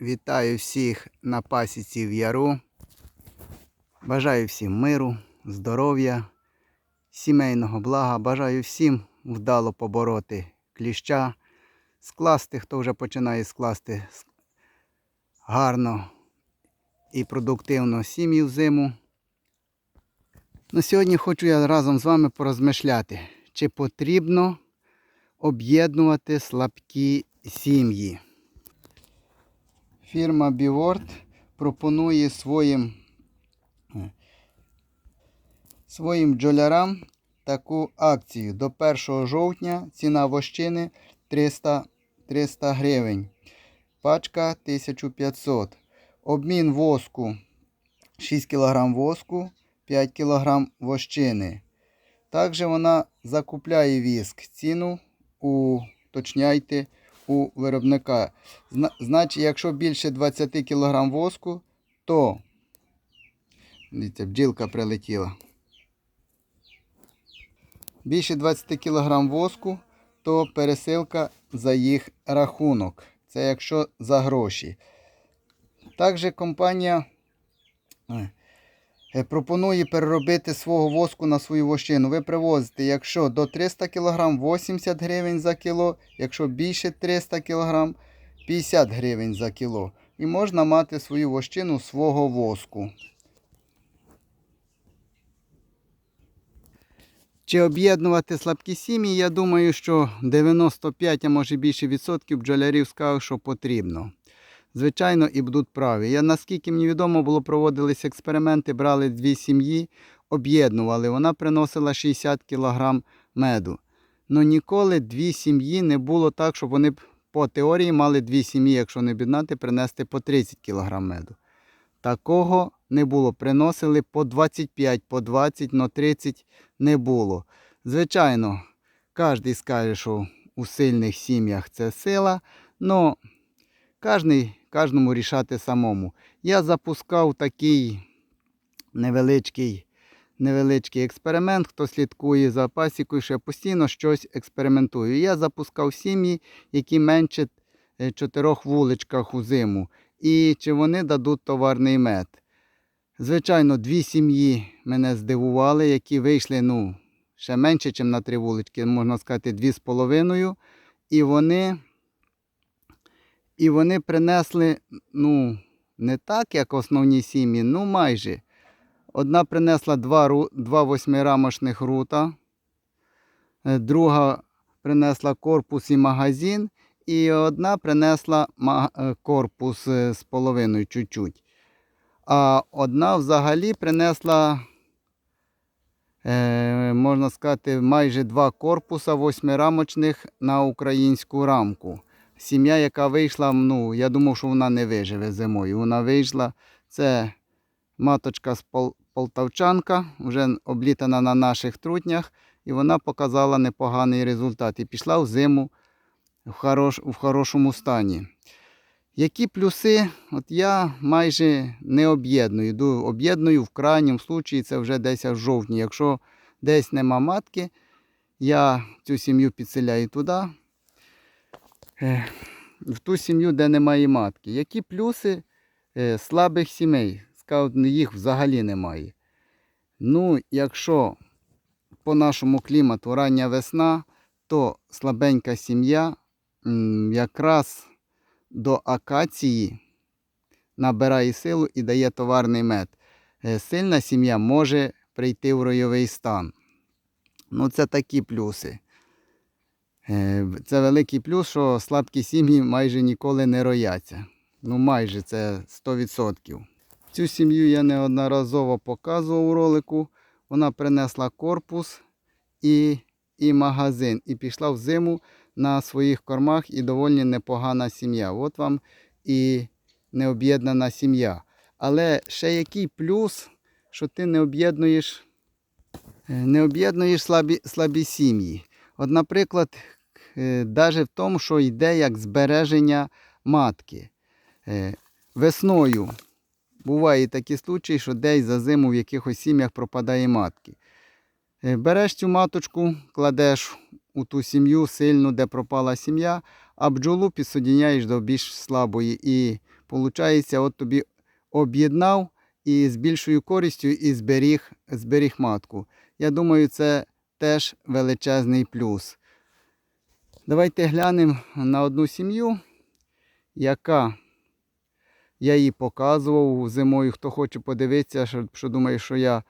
Вітаю всіх на пасіці в яру. Бажаю всім миру, здоров'я, сімейного блага. Бажаю всім вдало побороти кліща, скласти, хто вже починає скласти гарно і продуктивно сім'ю в зиму. На сьогодні хочу я разом з вами порозмишляти, чи потрібно об'єднувати слабкі сім'ї. Фірма Біворд пропонує своїм, е, своїм бджолярам таку акцію. До 1 жовтня ціна вощини 300, 300 гривень. Пачка 1500. Обмін воску 6 кг воску, 5 кг вощини. Також вона закупляє віск. Ціну уточняйте у виробника. Значить, якщо більше 20 кг воску, то дивіться, бджілка прилетіла. Більше 20 кг воску, то пересилка за їх рахунок. Це якщо за гроші. Також компанія пропонує переробити свого воску на свою вощину. Ви привозите, якщо до 300 кг 80 гривень за кіло, якщо більше 300 кг 50 гривень за кіло. І можна мати свою вощину свого воску. Чи об'єднувати слабкі сім'ї, я думаю, що 95, а може більше відсотків бджолярів скажуть, що потрібно. Звичайно, і будуть праві. Я наскільки мені відомо, було проводились експерименти, брали дві сім'ї, об'єднували. Вона приносила 60 кг меду. Ну ніколи дві сім'ї не було так, щоб вони по теорії мали дві сім'ї, якщо не об'єднати, принести по 30 кг меду. Такого не було. Приносили по 25, по 20, но 30 не було. Звичайно, кожен скаже, що у сильних сім'ях це сила, але кожний, кожному рішати самому. Я запускав такий невеличкий, невеличкий експеримент. Хто слідкує за пасікою, що я постійно щось експериментую. Я запускав сім'ї, які менше е, чотирьох вуличках у зиму. І чи вони дадуть товарний мед. Звичайно, дві сім'ї мене здивували, які вийшли ну, ще менше, ніж на три вулички, можна сказати, дві з половиною. І вони, і вони принесли, ну, не так, як основні сім'ї, ну майже. Одна принесла два, два восьмирамочних рута, е, друга принесла корпус і магазин, і одна принесла е, корпус е, з половиною чуть-чуть. А одна взагалі принесла, можна сказати, майже два корпуса восьмирамочних на українську рамку. Сім'я, яка вийшла, ну, я думав, що вона не виживе зимою. Вона вийшла. Це маточка з Пол- Полтавчанка, вже облітана на наших трутнях, і вона показала непоганий результат. І пішла в зиму в, хорош, в хорошому стані. Які плюси? От я майже не об'єдную. Йду Об'єдную в крайньому случаї, це вже десь в жовтні. Якщо десь нема матки, я цю сім'ю підселяю туди, в ту сім'ю, де немає матки. Які плюси е, слабих сімей? Скажуть, їх взагалі немає. Ну, якщо по нашому клімату рання весна, то слабенька сім'я якраз до акації набирає силу і дає товарний мед. Е, Сильна сім'я може прийти в ройовий стан. Ну, це такі плюси. Це великий плюс, що слабкі сім'ї майже ніколи не рояться. Ну, майже це 100%. Цю сім'ю я неодноразово показував у ролику. Вона принесла корпус і, і магазин. І пішла в зиму на своїх кормах і доволі непогана сім'я. От вам і необ'єднана сім'я. Але ще який плюс, що ти не об'єднуєш, е, не об'єднуєш слабі, слабі сім'ї. От, наприклад, навіть в тому, що йде як збереження матки. Е, Весною буває такі случаї, що десь за зиму в якихось сім'ях пропадає матки. Е, Береш цю маточку, кладеш у ту сім'ю сильну, де пропала сім'я, а бджолу підсоединяєш до більш слабої. І виходить, от тобі об'єднав і з більшою користю і зберіг, зберіг матку. Я думаю, це теж величезний плюс. Давайте глянемо на одну сім'ю, яка я її показував зимою. Хто хоче подивитися, що, що думає, що я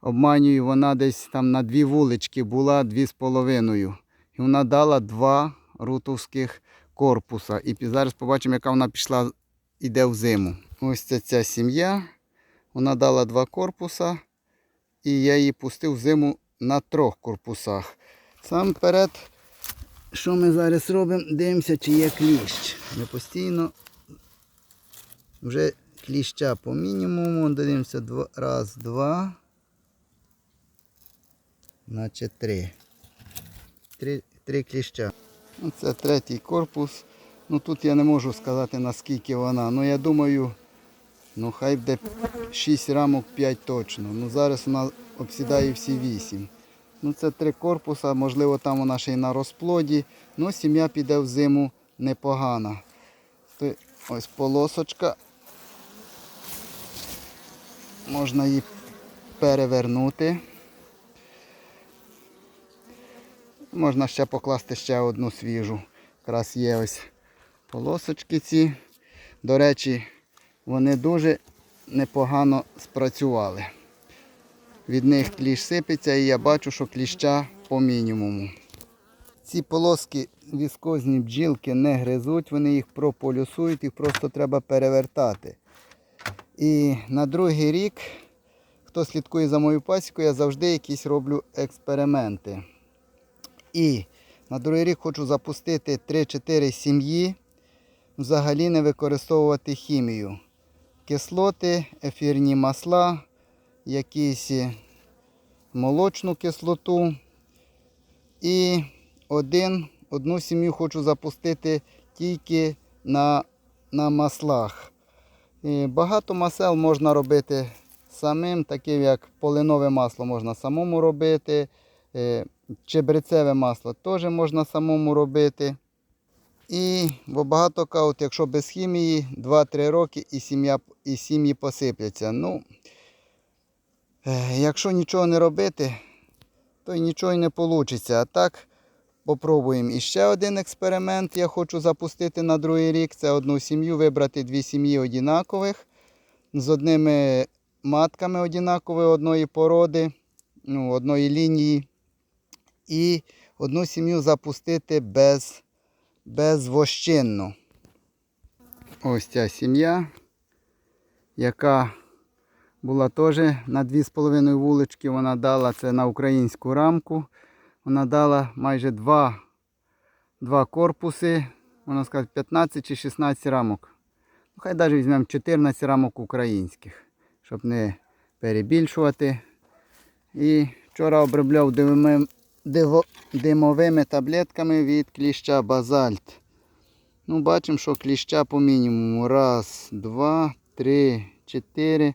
обманюю, вона десь там на дві вулички була, дві з половиною. І вона дала два рутовських корпуса. І зараз побачимо, яка вона пішла, іде в зиму. Ось це ця сім'я. Вона дала два корпуса. І я її пустив в зиму на трьох корпусах. Сам перед, що ми зараз робимо, дивимося, чи є кліщ. Ми постійно вже кліща по мінімуму. Дивимося два, раз, два. Наче три. Три, три кліща. Ну, Це третій корпус. Ну тут я не можу сказати наскільки вона. Ну я думаю, ну хай буде 6 рамок 5 точно. Ну зараз вона обсідає всі 8. Ну це три корпуса, можливо там вона ще й на розплоді. Ну сім'я піде в зиму непогана. Ось полосочка. Можна її перевернути. Можна ще покласти ще одну свіжу. Якраз є ось полосочки ці. До речі, вони дуже непогано спрацювали. Від них кліщ сипеться і я бачу, що кліща по мінімуму. Ці полоски віскозні бджілки не гризуть, вони їх прополюсують, їх просто треба перевертати. І на другий рік, хто слідкує за мою пасікою, я завжди якісь роблю експерименти. І на другий рік хочу запустити 3-4 сім'ї, взагалі не використовувати хімію. Кислоти, ефірні масла, якісь е, молочну кислоту. І один, одну сім'ю хочу запустити тільки на, на маслах. І багато масел можна робити самим, таким як полинове масло можна самому робити. е, Чебрецеве масло теж можна самому робити. І бо багато кажуть, якщо без хімії 2-3 роки і, сім'я, і сім'ї посипляться. Ну, якщо нічого не робити, то й нічого й не вийде. А так, попробуємо. І ще один експеримент я хочу запустити на другий рік. Це одну сім'ю, вибрати дві сім'ї однакових з одними матками однакової одної породи, ну, одної лінії. І одну сім'ю запустити без, безвощинну. Ось ця сім'я, яка була теж на 2,5 вулички. Вона дала це на українську рамку. Вона дала майже два, два корпуси, можна сказати, 15 чи 16 рамок. Ну, Хай навіть візьмемо 14 рамок українських, щоб не перебільшувати. І вчора обробляв димовими таблетками від кліща базальт. Ну, бачимо, що кліща по мінімуму. Раз, два, три, чотири.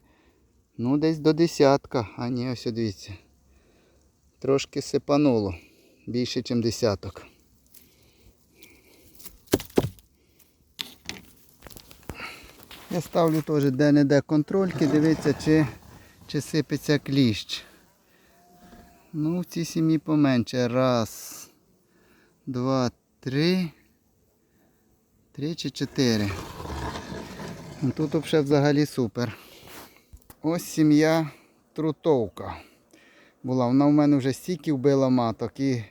Ну, десь до десятка. А ні, ось дивіться. Трошки сипануло. Більше, ніж десяток. Я ставлю теж де-не-де контрольки, дивіться, чи, чи сипеться кліщ. Ну, в цій сім'ї поменше. Раз, два, три. Три чи чотири. Тут взагалі супер. Ось сім'я трутовка. Була. Вона в мене вже стільки вбила маток і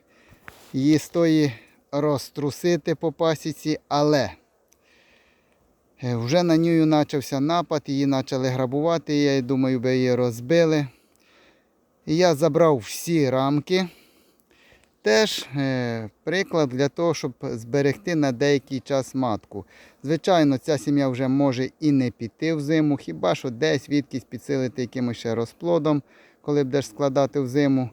її стої розтрусити по пасіці, але е, вже на нього почався напад, її почали грабувати, я думаю, би її розбили. І я забрав всі рамки. Теж е, приклад для того, щоб зберегти на деякий час матку. Звичайно, ця сім'я вже може і не піти в зиму, хіба що десь відкись підсилити якимось ще розплодом, коли будеш складати в зиму.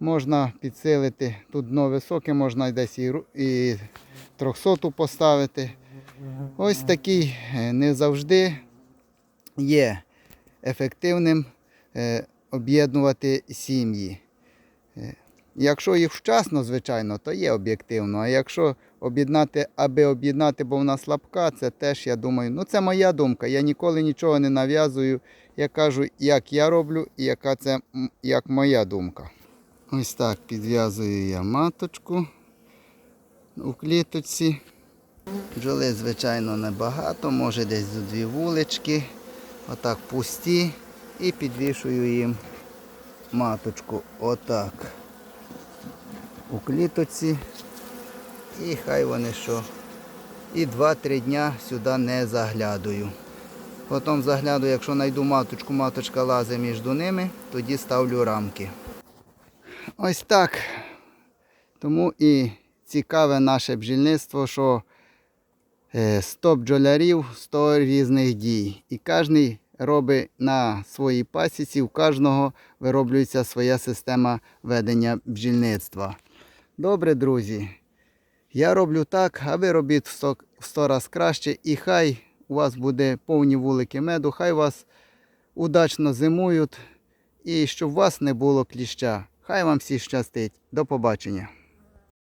Можна підсилити. Тут дно високе, можна десь і, ру- 300 поставити. Ось такий е, не завжди є ефективним е, об'єднувати сім'ї. Якщо їх вчасно, звичайно, то є об'єктивно. А якщо об'єднати, аби об'єднати, бо вона слабка, це теж, я думаю, ну це моя думка. Я ніколи нічого не нав'язую. Я кажу, як я роблю і яка це як моя думка. Ось так підв'язую я маточку у кліточці. Бджоли, звичайно, небагато, може десь зо дві вулички. Отак пусті. І підвішую їм маточку. Отак. У клітоці. І хай вони що. І 2-3 дня сюди не заглядаю. Потім заглядаю, якщо знайду маточку, маточка лазить між ними, тоді ставлю рамки. Ось так. Тому і цікаве наше бджільництво, що е, 100 бджолярів, 100 різних дій. І кожен робить на своїй пасіці, у кожного вироблюється своя система ведення бджільництва. Добре, друзі. Я роблю так, а ви робіть в 100, в 100 раз краще. І хай у вас буде повні вулики меду, хай вас удачно зимують і щоб у вас не було кліща. Хай вам всі щастить. До побачення.